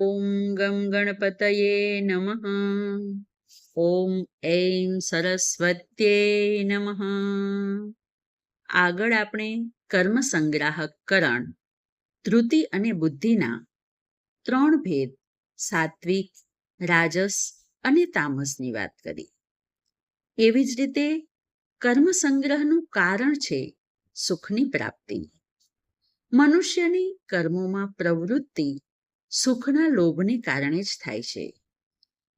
ॐ ગમ ગણપતયે નમઃ ઓમ એમ સરસ્વત્યે નમઃ આગળ આપણે કર્મ સંગ્રાહક કરણ ધૃતિ અને બુદ્ધિના ત્રણ ભેદ, સાત્વિક, રાજસ અને તામસની વાત કરી. એવી જ રીતે કર્મ સંગ્રહનું કારણ છે સુખની પ્રાપ્તિ. મનુષ્યની કર્મોમાં પ્રવૃત્તિ સુખના લોભને કારણે જ થાય છે.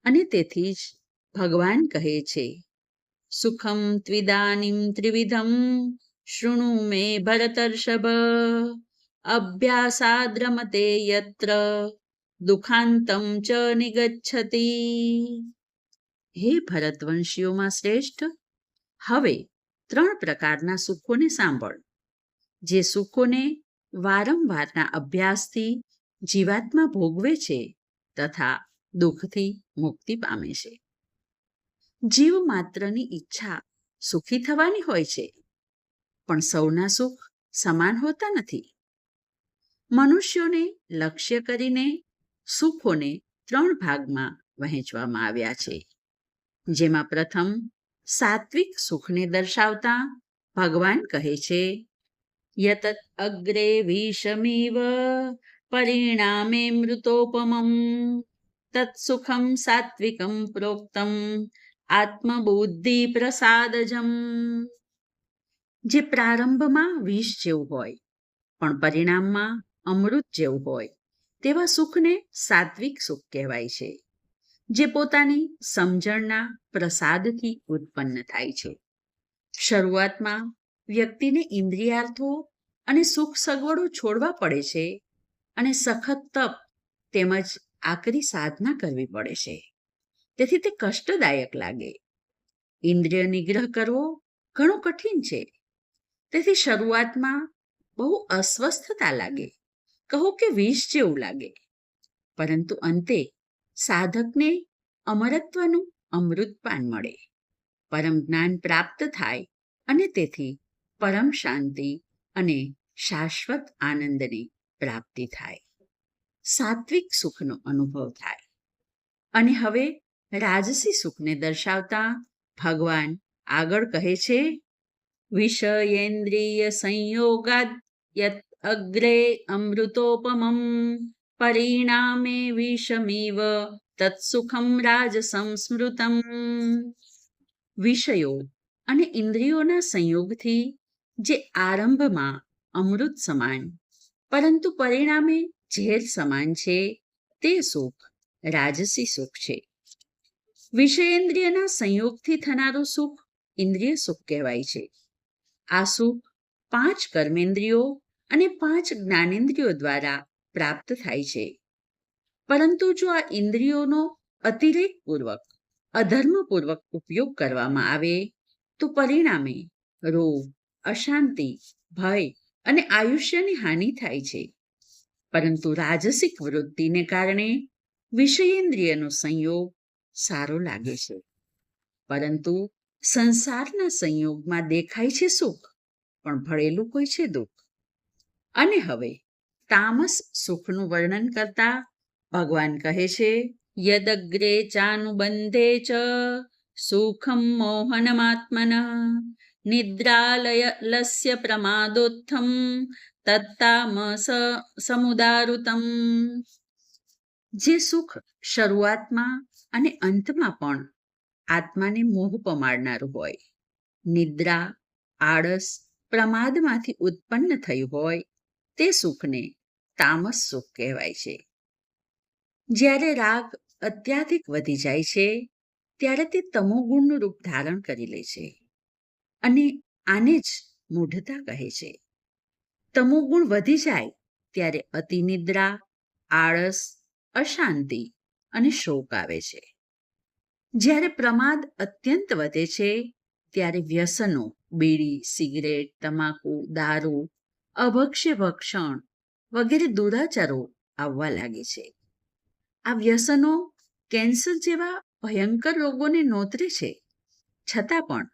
અને તેથી જ ભગવાન કહે છે, સુખમ ત્વિદાનીમ ત્રિવિધમ, શૃણુ મે ભરતર્ષભ, અભ્યાસાદ્રમતે યત્ર, દુખાંતમ ચ નિગચ્છતિ. હે ભરતવંશીઓમાં શ્રેષ્ઠ? હવે ત્રણ પ્રકારના સુખોને સાંભળ. જે સુખોને વારંવારના અભ્યાસથી જીવાત્મા ભોગવે છે તથા દુઃખથી મુક્તિ પામે છે. જીવ માત્રની ઈચ્છા સુખી થવાની હોય છે, પણ સૌના સુખ સમાન હોતા નથી. મનુષ્યોને લક્ષ્ય કરીને સુખોને ત્રણ ભાગમાં વહેંચવામાં આવ્યા છે, જેમાં પ્રથમ, સાત્વિક સુખને દર્શાવતા ભગવાન કહે છે, યતત અગ્રે વિષમીવ પરિણામે મૃતોપમમ તત્સુખમ સાત્વિકમ પ્રોક્તમ આત્મબુદ્ધિ પ્રસાદજમ જે પ્રારંભમાં વિષ જેવું હોય, પણ પરિણામમાં અમૃત જેવું હોય, તેવા સુખને સાત્વિક સુખ કહેવાય છે, જે પોતાની સમજણના પ્રસાદથી ઉત્પન્ન થાય છે. શરૂઆતમાં વ્યક્તિને ઇન્દ્રિયાર્થો અને સુખ સગવડો છોડવા પડે છે અને સખત તપ તેમજ આકરી સાધના કરવી પડે છે. તેથી તે કષ્ટદાયક લાગે. ઇન્દ્રિય નિગ્રહ કરવો ઘણો કઠિન છે. તેથી શરૂઆતમાં બહુ અસ્વસ્થતા લાગે. કહો કે વિષ જેવું લાગે. પરંતુ અંતે સાધકને અમરત્વનું અમૃતપાન મળે. પરમ જ્ઞાન પ્રાપ્ત થાય અને તેથી પરમ શાંતિ અને શાશ્વત આનંદની પ્રાપ્તિ થાય. સાત્વિક સુખનો અનુભવ થાય. અને હવે રાજસી સુખને દર્શાવતા ભગવાન આગળ કહે છે, વિષયેન્દ્રિય સંયોગાદ યત અગ્રે અમૃતોપમમ પરિણામે વિષમીવ તત્સુખમ રાજસમ સ્મૃતમ વિષયો અને ઇન્દ્રિયોના સંયોગથી જે આરંભમાં અમૃત સમાન પરંતુ પરિણામે ઝેર સમાન છે, તે સુખ, રાજસી સુખ છે. વિષયેન્દ્રિયના સંયોગથી થનારું સુખ ઇન્દ્રિય સુખ કહેવાય છે. આ સુખ પાંચ કર્મેન્દ્રિયો અને પાંચ જ્ઞાનેન્દ્રિયો દ્વારા પ્રાપ્ત થાય છે. પરંતુ જો આ ઇન્દ્રિયોનો અતિરેકપૂર્વક, અધર્મપૂર્વક ઉપયોગ કરવામાં આવે, તો પરિણામે રોગ, અશાંતિ, ભય અને આયુષ્યની હાનિ થાય છે. પરંતુ રાજસિક વૃત્તિને કારણે વિષયેન્દ્રિયનો સંયોગ સારો લાગે છે. પરંતુ સંસારના સંયોગમાં દેખાય છે સુખ, પણ ભળેલું કોઈ છે દુઃખ. અને હવે તામસ સુખનું વર્ણન કરતા ભગવાન કહે છે, યદગ્રે ચાનુબંધે ચ સુખમ મોહનમાત્મન નિદ્રાલય લસ્ય પ્રમાદોત્થમ તત્તામસ સમુદારુતમ જે સુખ શરૂઆતમાં અને અંતમાં પણ આત્માને મોહ પમાડનારું હોય, નિદ્રા, આળસ પ્રમાદમાંથી ઉત્પન્ન થયું હોય, તે સુખને તામસ સુખ કહેવાય છે. જ્યારે રાગ અત્યાધિક વધી જાય છે, ત્યારે તે તમોગુણનું રૂપ ધારણ કરી લે છે. અને આને જ મૂઢતા કહે છે. તમોગુણ વધી જાય ત્યારે અતિનિદ્રા, આળસ, અશાંતિ અને શોક આવે છે. જ્યારે પ્રમાદ અત્યંત વધે છે, ત્યારે વ્યસનો, બીડી, સિગરેટ, તમાકુ, દારૂ, અભક્ષ્ય ભક્ષણ વગેરે દુરાચારો આવવા લાગે છે. આ વ્યસનો કેન્સર જેવા ભયંકર રોગોને નોતરે છે. છતાં પણ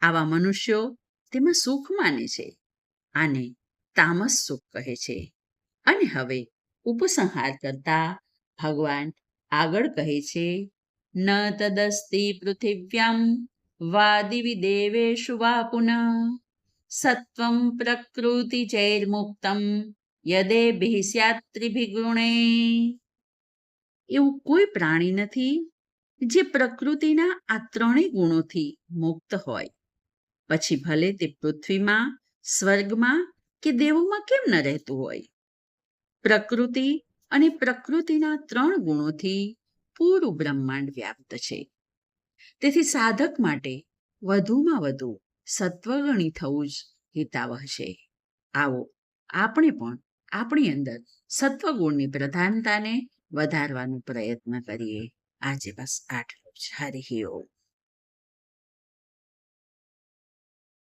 આવા મનુષ્યો તેમાં સુખ માને છે આને તામસ સુખ કહે છે. અને હવે ઉપસંહાર કરતા ભગવાન આગળ કહે છે, ન તદસ્તિ પૃથિવ્યામ વાદિવી દેવેશુ વા પુનઃ સત્વમ પ્રકૃતિ જૈર્મુક્તમ યદે ગુણે. એવું કોઈ પ્રાણી નથી જે પ્રકૃતિના આ ત્રણેય ગુણોથી મુક્ત હોય. પછી ભલે તે પૃથ્વીમાં, સ્વર્ગમાં કે દેવોમાં કેમ ન રહેતું હોય? પ્રકૃતિ અને પ્રકૃતિના ત્રણ ગુણોથી પૂરું બ્રહ્માંડ વ્યાપ્ત છે. તેથી સાધક માટે વધુમાં વધુ સત્વગણી થવું જ હિતાવહ છે. આવો, આપણે પણ આપણી અંદર સત્વગુણની પ્રધાનતાને વધારવાનો પ્રયત્ન કરીએ. આજે બસ આટલું જ. હરિ ઓમ.